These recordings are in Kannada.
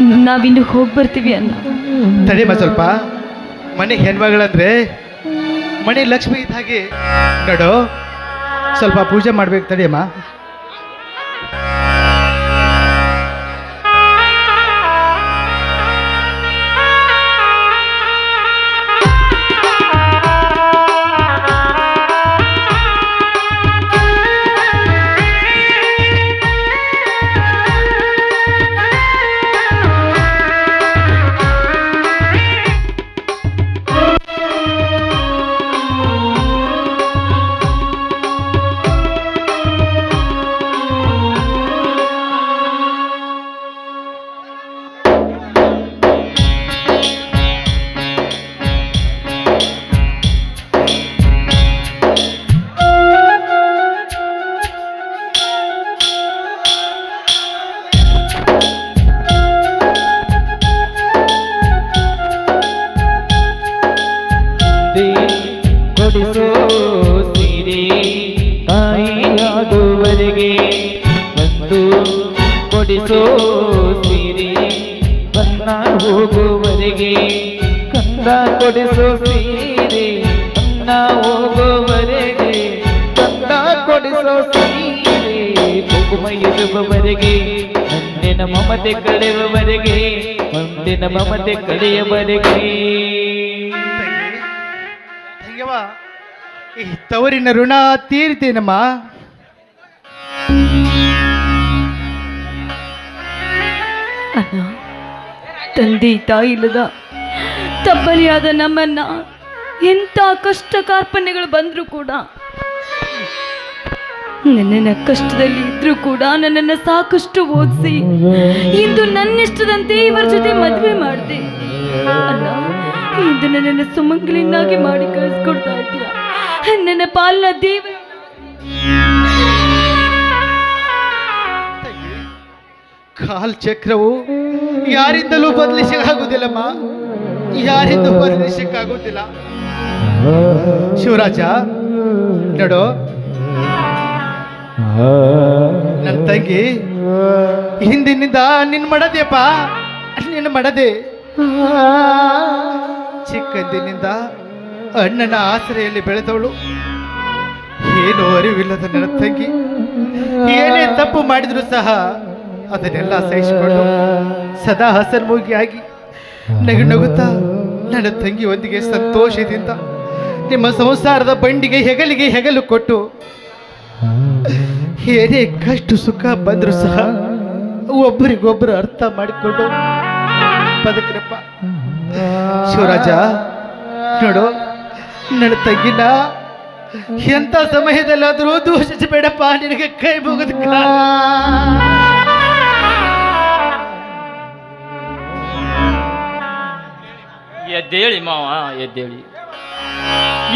ನಾವಿನ್ನು ಹೋಗಿ ಬರ್ತೀವಿ ಅಣ್ಣ. ತಡಿಯಮ್ಮ ಸ್ವಲ್ಪ. ಮನೆ ಹೆಣ್ಮಗಳಂದ್ರೆ ಮನೆ ಲಕ್ಷ್ಮಿ ಇದ್ದ ಹಾಗೆ. ನೋಡು, ಸ್ವಲ್ಪ ಪೂಜೆ ಮಾಡ್ಬೇಕು ತಡಿಯಮ್ಮ. ಬನ್ನ ಹೋಗುವರೆಗೆ ಕಂದ ಕೊಡಿಸೋ ಸೀರೆ ಬನ್ನ ಹೋಗುವರೆಗೆ ಕಂದ ಕೊಡಿಸೋ ಸೀರೆ. ಕುಂಕುಮ ಇರುವವರೆಗೆ ಮುಂದಿನ ಮಮತೆ ಕಳೆಯುವವರೆಗೆ ಮುಂದಿನ ಮಮತೆ ಕಳೆಯುವವರೆಗೆ. ಈ ತವರಿನ ಋಣ ತೀರ್ತೇನಮ್ಮ? ಅಣ್ಣ ತಂದೆ ತಾಯಿ ಇಲ್ಲದ ತಬ್ಬಲಿಯಾದ ನಮ್ಮನ್ನ ಎಂಥ ಕಷ್ಟ ಕಾರ್ಪಣ್ಯಗಳು ಬಂದರೂ ಕೂಡ, ನನ್ನನ್ನು ಕಷ್ಟದಲ್ಲಿ ಇದ್ರೂ ಕೂಡ ನನ್ನನ್ನು ಸಾಕಷ್ಟು ಓದಿಸಿ ಇಂದು ನನ್ನಿಷ್ಟದಂತೆ ಇವರ ಜೊತೆ ಮದುವೆ ಮಾಡಿದೆ. ಇಂದು ನನ್ನನ್ನು ಸುಮಂಗಲಿನಾಗಿ ಮಾಡಿ ಕಳಿಸ್ಕೊಡ್ತಾ ಇದ್ದೀಯ. ನನ್ನ ಪಾಲನ ದೇವ ಕಾಲ್ ಚಕ್ರವು ಯಾರಿಂದಲೂ ಬದಲಿಸಕ್ಕಾಗುವುದಿಲ್ಲಮ್ಮ ಯಾರಿಂದ ಬದಲಿಸಕ್ಕಾಗುವುದಿಲ್ಲ ಶಿವರಾಜ, ನೋಡೋ. ನನ್ನ ತಂಗಿ, ಹಿಂದಿನಿಂದ ನಿನ್ ಮಡದೆಪ್ಪ ನಿನ್ನ ಮಡದೆ. ಚಿಕ್ಕಂದಿನಿಂದ ಅಣ್ಣನ ಆಸರೆಯಲ್ಲಿ ಬೆಳೆದವಳು. ಏನು ಅರಿವಿಲ್ಲದ ನನ್ನ ತಂಗಿ. ಏನೇ ತಪ್ಪು ಮಾಡಿದ್ರು ಸಹ ಅದನ್ನೆಲ್ಲ ಸಹಿಸಿಕೊಂಡು ಸದಾ ಹಸನ್ಮುಖಿಯಾಗಿ ನಗು ನಗುತ್ತಾ ನನ್ನ ತಂಗಿಯೊಂದಿಗೆ ಸಂತೋಷದಿಂದ ನಿಮ್ಮ ಸಂಸಾರದ ಬಂಡಿಗೆ ಹೆಗಲಿಗೆ ಹೆಗಲು ಕೊಟ್ಟು ಏನೇ ಕಷ್ಟ ಸುಖ ಬಂದರೂ ಸಹ ಒಬ್ಬರಿಗೊಬ್ಬರು ಅರ್ಥ ಮಾಡಿಕೊಂಡು ಬದುಕ್ರಪ್ಪ. ಶಿವರಾಜ, ನೋಡು, ನನ್ನ ತಂಗಿನ ಎಂಥ ಸಮಯದಲ್ಲಾದರೂ ದೂಷಿಸಬೇಡಪ್ಪ. ನಿನಗೆ ಕೈ ಮುಗಿದ ಎದ್ದೇಳಿ ಮಾವ, ಎದ್ದೇಳಿ.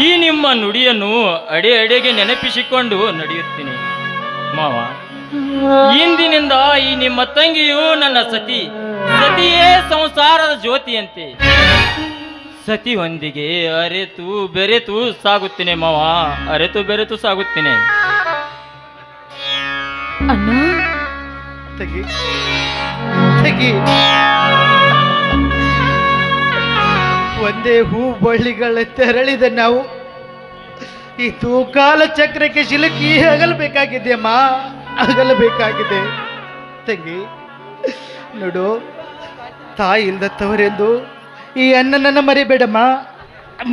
ಈ ನಿಮ್ಮ ನುಡಿಯನ್ನು ಅಡೆ ಅಡೆಗೆ ನೆನಪಿಸಿಕೊಂಡು ನಡೆಯುತ್ತೀನಿ ಮಾವ. ಇಂದಿನಿಂದ ಈ ನಿಮ್ಮ ತಂಗಿಯು ನನ್ನ ಸತಿ, ಸತಿಯೇ ಸಂಸಾರದ ಜ್ಯೋತಿಯಂತೆ. ಸತಿ ಒಂದಿಗೆ ಅರೆತು ಬೆರೆತು ಸಾಗುತ್ತೇನೆ ಮಾವ, ಅರೆತು ಬೆರೆತು ಸಾಗುತ್ತೇನೆ. ಅಣ್ಣ ತೆಗಿ ಹೂ ಬಳ್ಳಿಗಳ ತೆರಳಿದ ನಾವು. ಈ ತೂಕಾಲ ಚಕ್ರಕ್ಕೆ ಸಿಲುಕಿ ಅಗಲಬೇಕಾಗಿದೆಯಮ್ಮ ಅಗಲಬೇಕಾಗಿದೆ ತಂಗಿ, ನೋಡು, ತಾಯಿ ಇಲ್ದ ತವರೆಂದು ಈ ಅಣ್ಣನನ್ನ ಮರಿಬೇಡಮ್ಮ.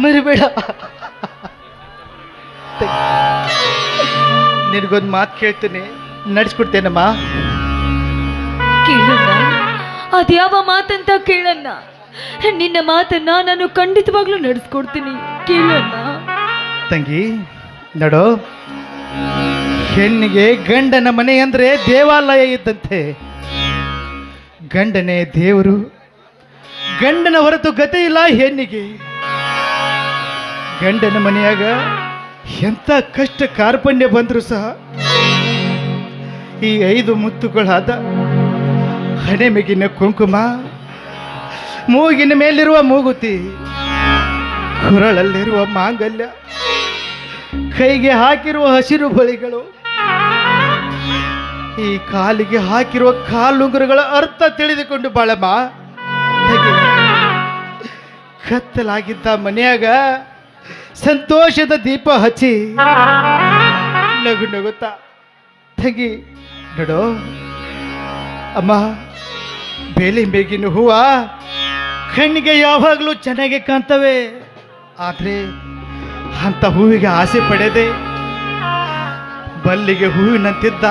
ಮರಿಬೇಡ. ನಿನಗೊಂದು ಮಾತು ಕೇಳ್ತೀನಿ ನಡೆಸ್ಕೊಡ್ತೇನಮ್ಮ ಕೇಳಣ್ಣ ಅದ್ಯಾವ ಮಾತಂತ ಕೇಳಣ್ಣ? ನಿನ್ನ ಮಾತನ್ನ ನಾನು ಖಂಡಿತವಾಗ್ಲೂ ನಡೆಸ್ಕೊಡ್ತೀನಿ. ಕೇಳೋಣ. ತಂಗಿ, ನಡೋ. ಹೆಣ್ಣಿಗೆ ಗಂಡನ ಮನೆ ಅಂದ್ರೆ ದೇವಾಲಯ ಇದ್ದಂತೆ. ಗಂಡನೇ ದೇವರು. ಗಂಡನ ಹೊರತು ಗತಿ ಇಲ್ಲ ಹೆಣ್ಣಿಗೆ. ಗಂಡನ ಮನೆಯಾಗ ಎಂಥ ಕಷ್ಟ ಕಾರ್ಪಣ್ಯ ಬಂದರೂ ಸಹ ಈ ಐದು ಮುತ್ತುಗಳಾದ ಹಣೆ ಮೇಗಿನ ಕುಂಕುಮ ಮೂಗಿನ ಮೇಲಿರುವ ಮೂಗುತಿ ಕುರಳಲ್ಲಿರುವ ಮಾಂಗಲ್ಯ, ಕೈಗೆ ಹಾಕಿರುವ ಹಸಿರು ಬಳಿಗಳು, ಈ ಕಾಲಿಗೆ ಹಾಕಿರುವ ಕಾಲುಂಗುರಗಳ ಅರ್ಥ ತಿಳಿದುಕೊಂಡು ಬಾಳಮ್ಮ. ಕತ್ತಲಾಗಿದ್ದ ಮನೆಯಾಗ ಸಂತೋಷದ ದೀಪ ಹಚ್ಚಿ ನಗು ನಗುತ್ತಾ ತಂಗಿ ನೋಡು, ಅಮ್ಮ, ಬೇಲಿ ಬೇಗಿನ ಹೂವ ಕಣ್ಣಿಗೆ ಯಾವಾಗಲೂ ಚೆನ್ನಾಗಿ ಕಾಣ್ತವೆ. ಆದರೆ ಅಂಥ ಹೂವಿಗೆ ಆಸೆ ಪಡೆದೆ. ಬಲ್ಲಿಗೆ ಹೂವಿನಂತಿದ್ದ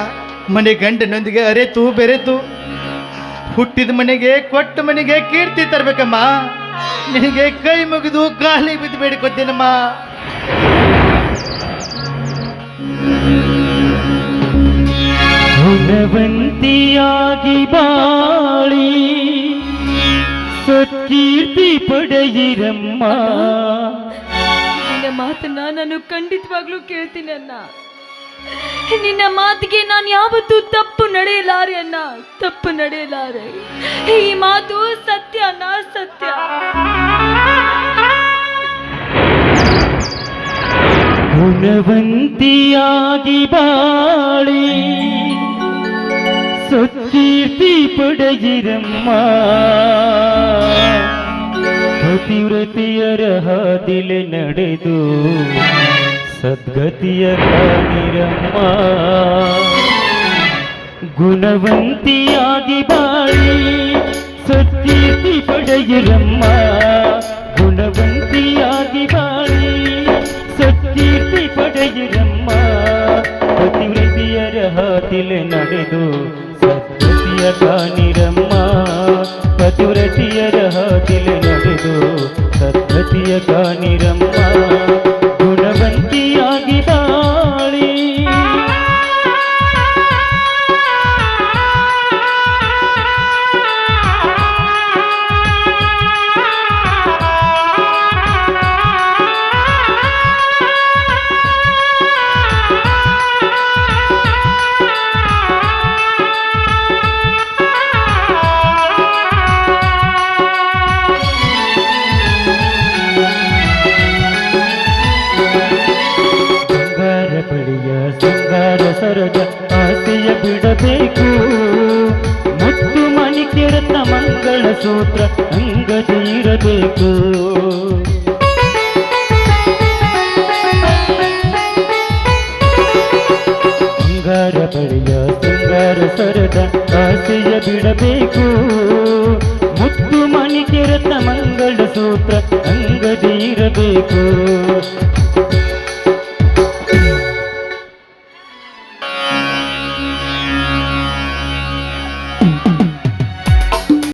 ಮನೆ ಗಂಡನೊಂದಿಗೆ ಅರೆತು ಬೆರೆತು. ಹುಟ್ಟಿದ ಮನೆಗೆ, ಕೊಟ್ಟ ಮನೆಗೆ ಕೀರ್ತಿ ತರಬೇಕಮ್ಮ. ನಿನಗೆ ಕೈ ಮುಗಿದು ಕಾಲಿ ಬಿದ್ದು ಬೇಡಿಕೊತ್ತೇನಮ್ಮ ಭಗವಂತಿಯಾಗಿ ಬಾಳಿ ಸತ್ಕೀರ್ತಿ ಪಡೆಯಿರಮ್ಮ. ನಿನ್ನ ಮಾತನ್ನ ನಾನು ಖಂಡಿತವಾಗ್ಲೂ ಕೇಳ್ತೀನಿ ಅಣ್ಣ. ನಿನ್ನ ಮಾತಿಗೆ ನಾನು ಯಾವತ್ತೂ ತಪ್ಪು ನಡೆಯಲಾರೆ ಅಣ್ಣ. ತಪ್ಪು ನಡೆಯಲಾರೆ. ಈ ಮಾತು ಸತ್ಯ ಅಣ್ಣ ಸತ್ಯ. ಗುಣವಂತಿಯಾಗಿ ಬಾಳಿ. ಸತ್ಕೀರ್ತಿ ಪಡೆಯಿರಮ್ಮ. ಪತಿವ್ರತಿಯರ ಹಾದಿಲೆ ನಡೆದು ಸದ್ಗತಿಯ ಕಾನಿರಮ್ಮ. ಗುಣವಂತಿಯಾಗಿ ಬಾಳಿ ಸತ್ಕೀರ್ತಿ ಪಡೆಯಿರಮ್ಮ. ಗುಣವಂತಿಯಾಗಿ ಬಾಳಿ ಸತ್ಕೀರ್ತಿ ಪಡೆಯಿರಮ್ಮ. ಪತಿವ್ರತಿಯರ ಹಾದಿಲೆ ನಡೆದು ಸದ್ಗತಿಯ ಕಾನಿರಮ್ಮ. ಪತಿವ್ರತಿಯರ ಹಾದಿಲೆ ಸದ್ಗತಿಯ ಕಾಣಿರಮ್ಮ ಸೂತ್ರ ಅಂಗದಿರಬೇಕು ಅಂಗಾರ ಬಳಿಯ ಸುಂಗಾರ ಸರದ ಆಸೆಯ ಬಿಡಬೇಕು. ಮುತ್ತು ಮಣಿಕೆರತ ಮಂಗಳ ಸೂತ್ರ ಅಂಗದಿ ಇರಬೇಕು.